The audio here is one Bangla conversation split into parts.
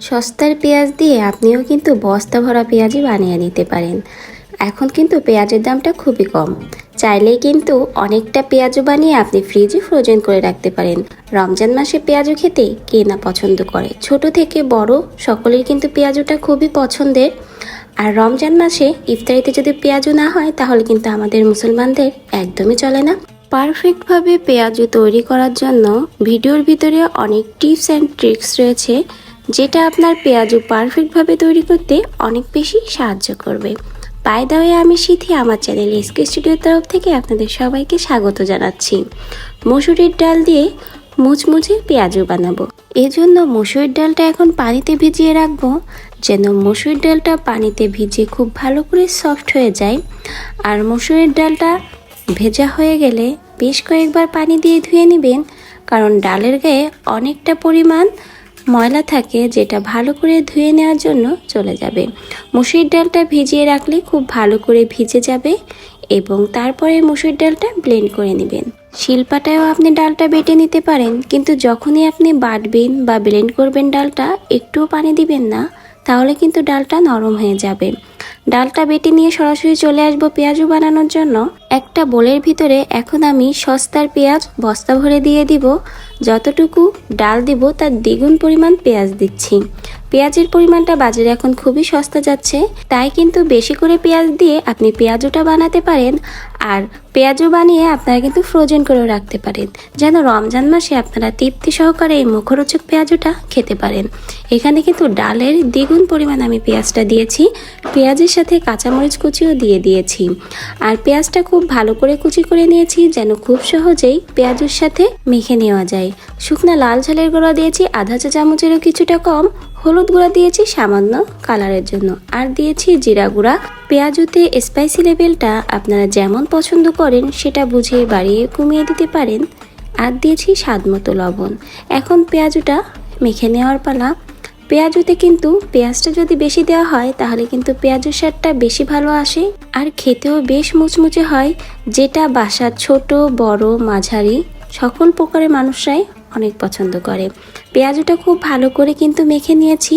সস্তার পেঁয়াজ দিয়ে আপনিও কিন্তু বস্তা ভরা পেঁয়াজই বানিয়ে নিতে পারেন। এখন কিন্তু পেঁয়াজের দামটা খুবই কম। চাইলেই কিন্তু অনেকটা পেঁয়াজও বানিয়ে আপনি ফ্রিজে ফ্রোজেন করে রাখতে পারেন। রমজান মাসে পেঁয়াজও খেতে কে না পছন্দ করে? ছোট থেকে বড় সকলের কিন্তু পেঁয়াজটা খুবই পছন্দের। আর রমজান মাসে ইফতারিতে যদি পেঁয়াজও না হয়, তাহলে কিন্তু আমাদের মুসলমানদের একদমই চলে না। পারফেক্টভাবে পেঁয়াজু তৈরি করার জন্য ভিডিওর ভিতরে অনেক টিপস অ্যান্ড ট্রিক্স রয়েছে। যেটা আপনার পেঁয়াজু পারফেক্টভাবে তৈরি করতে অনেক বেশি সাহায্য করবে। পাই দাওয়ে আমি সিথি আমার চ্যানেল এসকে স্টুডিওর তরফ থেকে আপনাদের সবাইকে স্বাগত জানাচ্ছি। মসুরির ডাল দিয়ে মুচমুচে পেঁয়াজু বানাবো। এজন্য মসুরির ডালটা এখন পানিতে ভিজিয়ে রাখব। যেন মসুরির ডালটা পানিতে ভিজে খুব ভালো করে সফট হয়ে যায়। আর মসুরির ডালটা ভেজা হয়ে গেলে বেশ কয়েকবার পানি দিয়ে ধুয়ে নেবেন। কারণ ডালের গায়ে অনেকটা পরিমাণ ময়লা থাকে যেটা ভালো করে ধুয়ে নেওয়ার জন্য চলে যাবে। মুসুরির ডালটা ভিজিয়ে রাখলে খুব ভালো করে ভিজে যাবে এবং তারপরে মুসুরির ডালটা ব্লেন্ড করে নেবেন। শিলপাটায়ও আপনি ডালটা বেটে নিতে পারেন, কিন্তু যখনই আপনি বাটবেন বা ব্লেন্ড করবেন ডালটা, একটুও পানি দিবেন না, তাহলে কিন্তু ডালটা নরম হয়ে যাবে। ডালটা বেটে নিয়ে সরাসরি চলে আসব পেঁয়াজু বানানোর জন্য। একটা বোলের ভিতরে এখন আমি সস্তার পেঁয়াজ বস্তা ভরে দিয়ে দিব। যতটুকু ডাল দিব, তার দ্বিগুণ পরিমাণ পেঁয়াজ দিচ্ছি। পেঁয়াজের পরিমাণটা বাজারে এখন খুবই সস্তা যাচ্ছে। তাই কিন্তু বেশি করে পেঁয়াজ দিয়ে আপনি পেঁয়াজুটা বানাতে পারেন। আর পেঁয়াজও বানিয়ে আপনারা কিন্তু ফ্রোজেন করেও রাখতে পারেন। যেন রমজান মাসে আপনারা তৃপ্তি সহকারে এই মুখরোচক পেঁয়াজুটা খেতে পারেন। এখানে কিন্তু ডালের দ্বিগুণ পরিমাণ আমি পেঁয়াজটা দিয়েছি। পেঁয়াজের সাথে কাঁচামরিচ কুচিও দিয়ে দিয়েছি। আর পেঁয়াজটা খুব ভালো করে কুচি করে নিয়েছি, যেন খুব সহজেই পেঁয়াজের সাথে মেখে নেওয়া যায়। শুকনা লাল ঝালের গুঁড়া দিয়েছি, আধা চা চামচেরও কিছুটা কম। হলুদ গুঁড়া দিয়েছি সামান্য কালারের জন্য। আর দিয়েছি জিরা গুঁড়া। পেঁয়াজুতে স্পাইসি লেভেলটা আপনারা যেমন পছন্দ করেন, সেটা বুঝে বাড়িয়ে কমিয়ে দিতে পারেন। আর দিয়েছি স্বাদ মতো লবণ। এখন পেঁয়াজুটা মেখে নেওয়ার পালা। পেঁয়াজুতে কিন্তু পেঁয়াজটা যদি বেশি দেওয়া হয়, তাহলে কিন্তু পেঁয়াজের স্বাদটা বেশি ভালো আসে। আর খেতেও বেশ মুচমুচে হয়, যেটা বাসার ছোট, বড়, মাঝারি, সকল প্রকারের মানুষরাই অনেক পছন্দ করে। পেঁয়াজটা খুব ভালো করে কিন্তু মেখে নিয়েছি,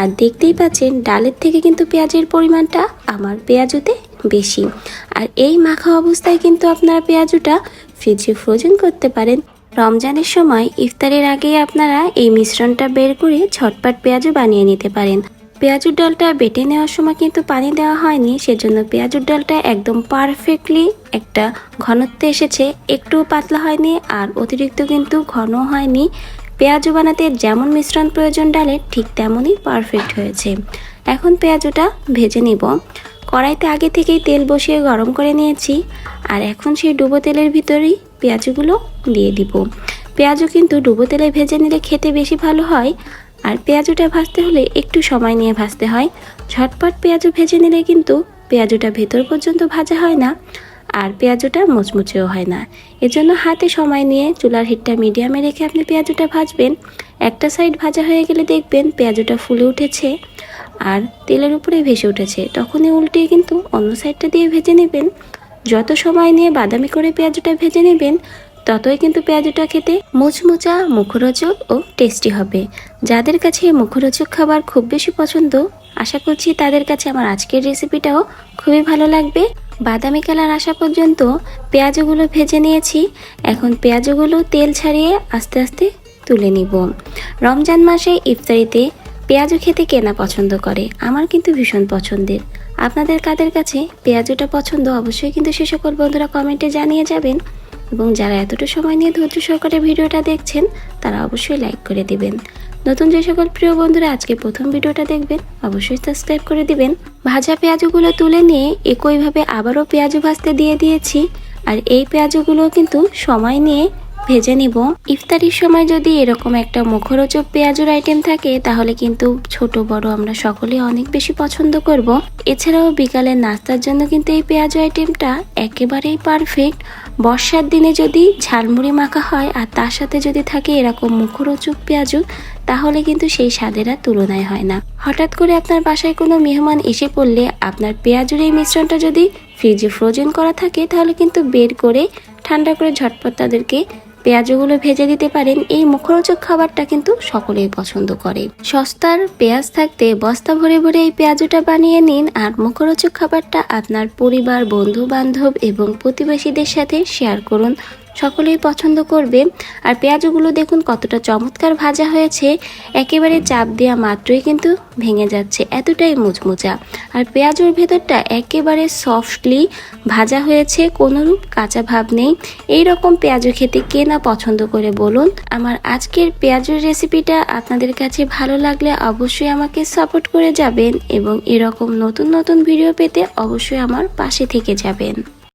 আর দেখতেই পাচ্ছেন ডালের থেকে কিন্তু পেঁয়াজের পরিমাণটা আমার পেঁয়াজুতে বেশি। আর এই মাখা অবস্থায় কিন্তু আপনারা পেঁয়াজুটা ফ্রিজে ফ্রোজেন করতে পারেন। রমজানের সময় ইফতারের আগেই আপনারা এই মিশ্রণটা বের করে ঝটপট পেঁয়াজও বানিয়ে নিতে পারেন। পেঁয়াজুর ডালটা বেটে নেওয়ার সময় কিন্তু পানি দেওয়া হয়নি, সেজন্য পেঁয়াজুর ডালটা একদম পারফেক্টলি একটা ঘনত্বে এসেছে একটু পাতলা হয়নি আর অতিরিক্ত কিন্তু ঘন হয়নি। পেঁয়াজু বানাতে যেমন মিশ্রণ প্রয়োজন ডালের, ঠিক তেমনই পারফেক্ট হয়েছে। এখন পেঁয়াজুটা ভেজে নিব। কড়াইতে আগে থেকেই তেল বসিয়ে গরম করে নিয়েছি। আর এখন সেই ডুবো তেলের ভিতরেই পেঁয়াজগুলো দিয়ে দিব। পেঁয়াজও কিন্তু ডুবো তেলে ভেজে নিলে খেতে বেশি ভালো হয়। আর পেঁয়াজুটা ভাজতে হলে একটু সময় নিয়ে ভাজতে হয়। ঝটপট পেঁয়াজু ভেজে নিলে কিন্তু পেঁয়াজুটা ভেতর পর্যন্ত ভাজা হয় না আর পেঁয়াজুটা মুচমুচেও হয় না। এজন্য হাতে সময় নিয়ে চুলার হিটটা মিডিয়ামে রেখে আপনি পেঁয়াজুটা ভাজবেন। একটা সাইড ভাজা হয়ে গেলে দেখবেন পেঁয়াজুটা ফুলে উঠেছে আর তেলের উপরে ভেসে উঠেছে। তখনই উল্টিয়ে কিন্তু অন্য সাইডটা দিয়ে ভেজে নেবেন। যত সময় নিয়ে বাদামি করে পেঁয়াজটা ভেজে নেবেন, ততই কিন্তু পেঁয়াজটা খেতে মুচমুচা, মুখরোচক ও টেস্টি হবে। যাদের কাছে মুখরোচক খাবার খুব বেশি পছন্দ, আশা করছি তাদের কাছে আমার আজকের রেসিপিটাও খুবই ভালো লাগবে। বাদামি কালার আসা পর্যন্ত পেঁয়াজগুলো ভেজে নিয়েছি। এখন পেঁয়াজগুলো তেল ছাড়িয়ে আস্তে আস্তে তুলে নিব। রমজান মাসে ইফতারিতে পেঁয়াজু খেতে কেনা পছন্দ করে। আমার কিন্তু ভীষণ পছন্দের। আপনাদের কাদের কাছে পেঁয়াজুটা পছন্দ? অবশ্যই কিন্তু সে সকল বন্ধুরা কমেন্টে জানিয়ে যাবেন। এবং যারা এতটা সময় নিয়ে ধৈর্য সহকারে ভিডিওটা দেখছেন, তারা অবশ্যই লাইক করে দিবেন। নতুন যে সকল প্রিয় বন্ধুরা আজকে প্রথম ভিডিওটা দেখবেন, অবশ্যই সাবস্ক্রাইব করে দিবেন। ভাজা পেঁয়াজগুলো তুলে নিয়ে একইভাবে আবারও পেঁয়াজু ভাজতে দিয়ে দিয়েছি। আর এই পেঁয়াজগুলো কিন্তু সময় নিয়ে ভেজে নিব। ইফতারির সময় যদি এরকম একটা মুখরোচক পেঁয়াজুর আইটেম থাকে, তাহলে কিন্তু ছোট, বড় আমরা সকলে অনেক বেশি পছন্দ করব। এছাড়াও বিকালের নাস্তার জন্য কিন্তু এই পেঁয়াজু আইটেমটা একেবারেই পারফেক্ট বর্ষার দিনে যদি ঝালমুড়ি মাখা হয় আর তার সাথে যদি থাকে এরকম মুখরোচক পেঁয়াজু, তাহলে কিন্তু সেই স্বাদের আর তুলনায় হয় না। হঠাৎ করে আপনার বাসায় কোনো মেহমান এসে পড়লে আপনার পেঁয়াজুর এই মিশ্রণটা যদি ফ্রিজে ফ্রোজেন করা থাকে, তাহলে কিন্তু বের করে ঠান্ডা করে ঝটপট তাদেরকে পেঁয়াজগুলো ভেজে দিতে পারেন। এই মুখরোচক খাবারটা কিন্তু সকলেই পছন্দ করে। সস্তার পেঁয়াজ থাকতে বস্তা ভরে ভরে এই পেঁয়াজটা বানিয়ে নিন আর মুখরোচক খাবারটা আপনার পরিবার বন্ধু বান্ধব এবং প্রতিবেশীদের সাথে শেয়ার করুন। সকলেই পছন্দ করবে। আর পেঁয়াজগুলো দেখুন কতটা চমৎকার ভাজা হয়েছে। একেবারে চাপ দেওয়া মাত্রই কিন্তু ভেঙে যাচ্ছে। এতটাই মুচমুচা। আর পেঁয়াজের ভেতরটা একেবারে সফটলি ভাজা হয়েছে কোনোরূপ কাঁচা ভাব নেই। এই রকম পেঁয়াজু খেতে কে না পছন্দ করে বলুন। আমার আজকের পেঁয়াজের রেসিপিটা আপনাদের কাছে ভালো লাগলে অবশ্যই আমাকে সাপোর্ট করে যাবেন এবং এরকম নতুন নতুন ভিডিও পেতে অবশ্যই আমার পাশে থেকে যাবেন।